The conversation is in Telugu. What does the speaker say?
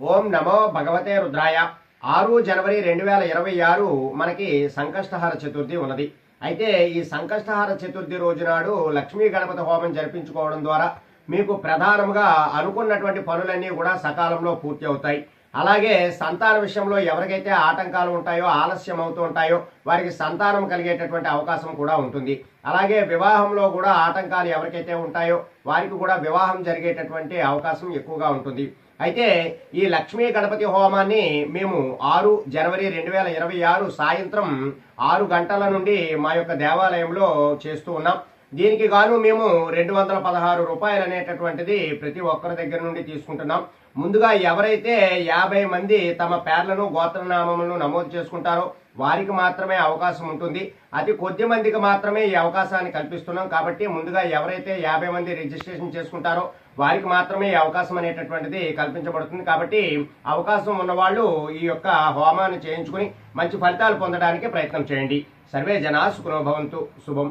ఓం నమో భగవతే రుద్రాయ. ఆరు జనవరి రెండు వేల ఇరవై ఆరు మనకి సంకష్టహార చతుర్థి ఉన్నది. అయితే ఈ సంకష్టహార చతుర్థి రోజు నాడు లక్ష్మీ గణపతి హోమం జరిపించుకోవడం ద్వారా మీకు ప్రధానంగా అనుకున్నటువంటి పనులన్నీ కూడా సకాలంలో పూర్తి అవుతాయి. అలాగే సంతాన విషయంలో ఎవరికైతే ఆటంకాలు ఉంటాయో ఆలస్యం అవుతూ ఉంటాయో వారికి సంతానం కలిగేటటువంటి అవకాశం కూడా ఉంటుంది. అలాగే వివాహంలో కూడా ఆటంకాలు ఎవరికైతే ఉంటాయో వారికి కూడా వివాహం జరిగేటటువంటి అవకాశం ఎక్కువగా ఉంటుంది. అయితే ఈ లక్ష్మీ గణపతి హోమాన్ని మేము ఆరు జనవరి రెండు వేల ఇరవై ఆరు సాయంత్రం ఆరు గంటల నుండి మా యొక్క దేవాలయంలో చేస్తూ ఉన్నాం. దీనికి గాను మేము రెండు వందల పదహారు రూపాయలు అనేటటువంటిది ప్రతి ఒక్కరి దగ్గర నుండి తీసుకుంటున్నాం. ముందుగా ఎవరైతే యాభై మంది తమ పేర్లను గోత్రనామములను నమోదు చేసుకుంటారో వారికి మాత్రమే అవకాశం ఉంటుంది. అతి కొద్ది మందికి మాత్రమే ఈ అవకాశాన్ని కల్పిస్తున్నాం. కాబట్టి ముందుగా ఎవరైతే యాభై మంది రిజిస్ట్రేషన్ చేసుకుంటారో వారికి మాత్రమే ఈ అవకాశం అనేటటువంటిది కల్పించబడుతుంది. కాబట్టి అవకాశం ఉన్నవాళ్ళు ఈ యొక్క హోమాన్ని చేయించుకుని మంచి ఫలితాలు పొందడానికి ప్రయత్నం చేయండి. సర్వే జనా సుఖనో శుభం.